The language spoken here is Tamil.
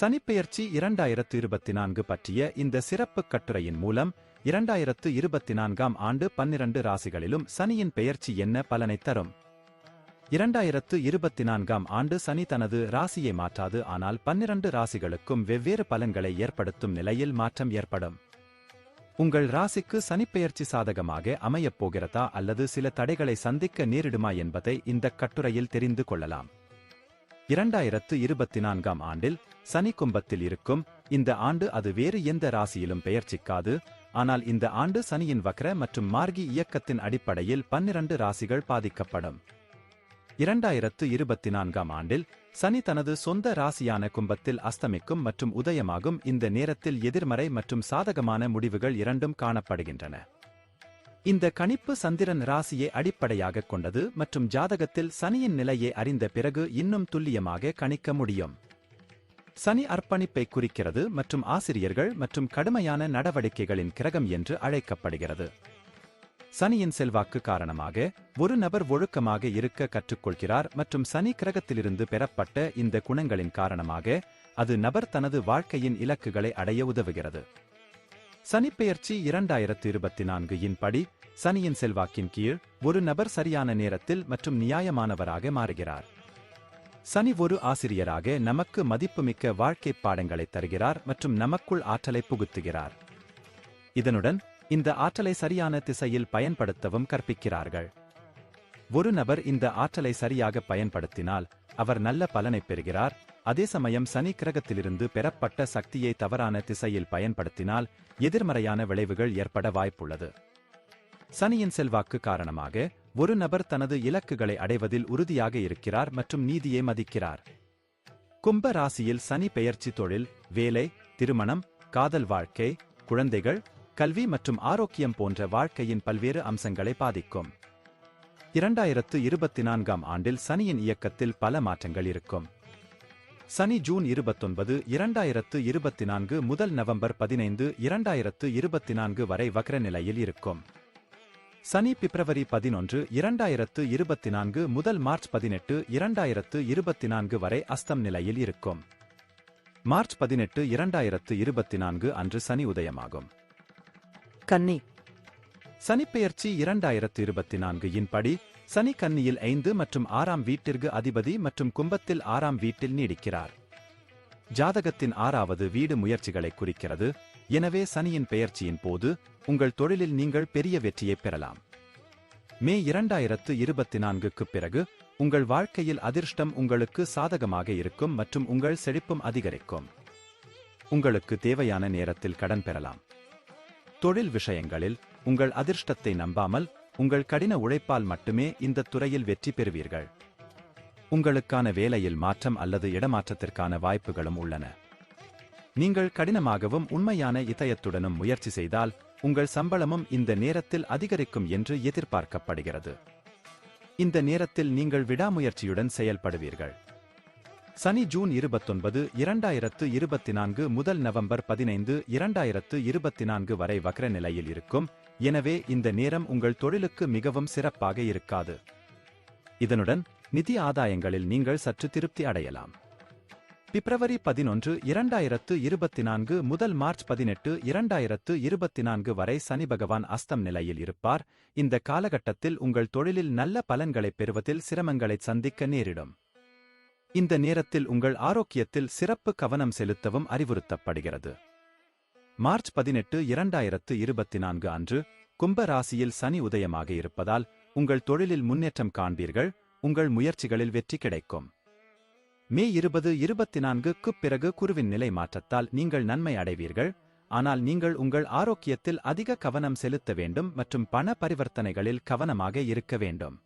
சனிப்பெயர்ச்சி இரண்டாயிரத்து இருபத்தி நான்கு பற்றிய இந்த சிறப்பு கட்டுரையின் மூலம் இரண்டாயிரத்து இருபத்தி நான்காம் ஆண்டு பன்னிரண்டு ராசிகளிலும் சனியின் பெயர்ச்சி என்ன பலனை தரும்? இரண்டாயிரத்து இருபத்தி நான்காம் ஆண்டு சனி தனது ராசியை மாற்றாது ஆனால் பன்னிரண்டு ராசிகளுக்கும் வெவ்வேறு பலன்களை ஏற்படுத்தும் நிலையில் மாற்றம் ஏற்படும். உங்கள் ராசிக்கு சனிப்பெயர்ச்சி சாதகமாக அமையப் போகிறதா அல்லது சில தடைகளை சந்திக்க நேரிடுமா என்பதை இந்த கட்டுரையில் தெரிந்து கொள்ளலாம். இரண்டாயிரத்து இருபத்தி நான்காம் ஆண்டில் சனி கும்பத்தில் இருக்கும். இந்த ஆண்டு அது வேறு எந்த ராசியிலும் பெயர்ச்சிக்காது. ஆனால் இந்த ஆண்டு சனியின் வக்ர மற்றும் மார்கி இயக்கத்தின் அடிப்படையில் பன்னிரண்டு ராசிகள் பாதிக்கப்படும். இரண்டாயிரத்து இருபத்தி நான்காம் ஆண்டில் சனி தனது சொந்த ராசியான கும்பத்தில் அஸ்தமிக்கும் மற்றும் உதயமாகும். இந்த நேரத்தில் எதிர்மறை மற்றும் சாதகமான முடிவுகள் இரண்டும் காணப்படுகின்றன. இந்த கணிப்பு சந்திரன் ராசியை அடிப்படையாகக் கொண்டது மற்றும் ஜாதகத்தில் சனியின் நிலையை அறிந்த பிறகு இன்னும் துல்லியமாக கணிக்க முடியும். சனி அர்ப்பணிப்பை குறிக்கிறது மற்றும் ஆசிரியர்கள் மற்றும் கடுமையான நடவடிக்கைகளின் கிரகம் என்று அழைக்கப்படுகிறது. சனியின் செல்வாக்கு காரணமாக ஒரு நபர் ஒழுக்கமாக இருக்க கற்றுக்கொள்கிறார் மற்றும் சனி கிரகத்திலிருந்து பெறப்பட்ட இந்த குணங்களின் காரணமாக அது நபர் தனது வாழ்க்கையின் இலக்குகளை அடைய உதவுகிறது. சனிப்பெயர்ச்சி இரண்டாயிரத்து இருபத்தி நான்கு இன் படி சனியின் செல்வாக்கின் கீழ் ஒரு நபர் சரியான நேரத்தில் மற்றும் நியாயமானவராக மாறுகிறார். சனி ஒரு ஆசிரியராக நமக்கு மதிப்புமிக்க வாழ்க்கை பாடங்களை தருகிறார் மற்றும் நமக்குள் ஆற்றலை புகுத்துகிறார். இதனுடன் இந்த ஆற்றலை சரியான திசையில் பயன்படுத்தவும் கற்பிக்கிறார்கள். ஒரு நபர் இந்த ஆற்றலை சரியாக பயன்படுத்தினால் அவர் நல்ல பலனைப் பெறுகிறார். அதே சமயம் சனி கிரகத்திலிருந்து பெறப்பட்ட சக்தியை தவறான திசையில் பயன்படுத்தினால் எதிர்மறையான விளைவுகள் ஏற்பட வாய்ப்புள்ளது. சனியின் செல்வாக்கு காரணமாக ஒரு நபர் தனது இலக்குகளை அடைவதில் உறுதியாக இருக்கிறார் மற்றும் நீதியை மதிக்கிறார். கும்ப ராசியில் சனி பெயர்ச்சி தொழில் வேலை திருமணம் காதல் வாழ்க்கை குழந்தைகள் கல்வி மற்றும் ஆரோக்கியம் போன்ற வாழ்க்கையின் பல்வேறு அம்சங்களை பாதிக்கும். இரண்டாயிரத்து இருபத்தி நான்காம் ஆண்டில் சனியின் இயக்கத்தில் பல மாற்றங்கள் இருக்கும். சனி ஜூன் இருபத்தொன்பது இரண்டாயிரத்து இருபத்தி நான்கு முதல் நவம்பர் பதினைந்து இரண்டாயிரத்து இருபத்தி நான்கு வரை வக்ர நிலையில் இருக்கும். சனி பிப்ரவரி பதினொன்று இரண்டாயிரத்து இருபத்தி நான்கு முதல் மார்ச் பதினெட்டு இரண்டாயிரத்து இருபத்தி நான்கு வரை அஸ்தம் நிலையில் இருக்கும். மார்ச் பதினெட்டு இரண்டாயிரத்து இருபத்தி நான்கு அன்று சனி உதயமாகும். கன்னி சனிப்பெயர்ச்சி இரண்டாயிரத்து இருபத்தி நான்கு இன்படி சனி கன்னியில் ஐந்து மற்றும் ஆறாம் வீட்டிற்கு அதிபதி மற்றும் கும்பத்தில் ஆறாம் வீட்டில் நீடிக்கிறார். ஜாதகத்தின் ஆறாவது வீடு முயற்சிகளை குறிக்கிறது. எனவே சனியின் பெயர்ச்சியின் போது உங்கள் தொழிலில் நீங்கள் பெரிய வெற்றியைப் பெறலாம். மே இரண்டாயிரத்து இருபத்தி நான்குக்குப் பிறகு உங்கள் வாழ்க்கையில் அதிர்ஷ்டம் உங்களுக்கு சாதகமாக இருக்கும் மற்றும் உங்கள் செழிப்பும் அதிகரிக்கும். உங்களுக்கு தேவையான நேரத்தில் கடன் பெறலாம். தொழில் விஷயங்களில் உங்கள் அதிர்ஷ்டத்தை நம்பாமல் உங்கள் கடின உழைப்பால் மட்டுமே இந்த துறையில் வெற்றி பெறுவீர்கள். உங்களுக்கான வேலையில் மாற்றம் அல்லது இடமாற்றத்திற்கான வாய்ப்புகளும் உள்ளன. நீங்கள் கடினமாகவும் உண்மையான இதயத்துடனும் முயற்சி செய்தால் உங்கள் சம்பளமும் இந்த நேரத்தில் அதிகரிக்கும் என்று எதிர்பார்க்கப்படுகிறது. இந்த நேரத்தில் நீங்கள் விடாமுயற்சியுடன் செயல்படுவீர்கள். சனி ஜூன் இருபத்தொன்பது இரண்டாயிரத்து இருபத்தி நான்கு முதல் நவம்பர் பதினைந்து இரண்டாயிரத்து இருபத்தி நான்கு வரை வக்ர நிலையில் இருக்கும் எனவே இந்த நேரம் உங்கள் தொழிலுக்கு மிகவும் சிறப்பாக இருக்காது. இதனுடன் நிதி ஆதாயங்களில் நீங்கள் சற்று திருப்தி அடையலாம். பிப்ரவரி பதினொன்று இரண்டாயிரத்து இருபத்தி நான்கு முதல் மார்ச் பதினெட்டு இரண்டாயிரத்து இருபத்தி நான்கு வரை சனி பகவான் அஸ்தம் நிலையில் இருப்பார். இந்த காலகட்டத்தில் உங்கள் தொழிலில் நல்ல பலன்களைப் பெறுவதில் சிரமங்களை சந்திக்க நேரிடும். இந்த நேரத்தில் உங்கள் ஆரோக்கியத்தில் சிறப்பு கவனம் செலுத்தவும் அறிவுறுத்தப்படுகிறது. மார்ச் பதினெட்டு இரண்டாயிரத்து இருபத்தி நான்கு அன்று கும்ப ராசியில் சனி உதயமாக இருப்பதால் உங்கள் தொழிலில் முன்னேற்றம் காண்பீர்கள் உங்கள் முயற்சிகளில் வெற்றி கிடைக்கும். மே இருபது இருபத்தி நான்குக்குப் பிறகு குருவின் நிலை மாற்றத்தால் நீங்கள் நன்மை அடைவீர்கள் ஆனால் நீங்கள் உங்கள் ஆரோக்கியத்தில் அதிக கவனம் செலுத்த வேண்டும் மற்றும் பண பரிவர்த்தனைகளில் கவனமாக இருக்க வேண்டும்.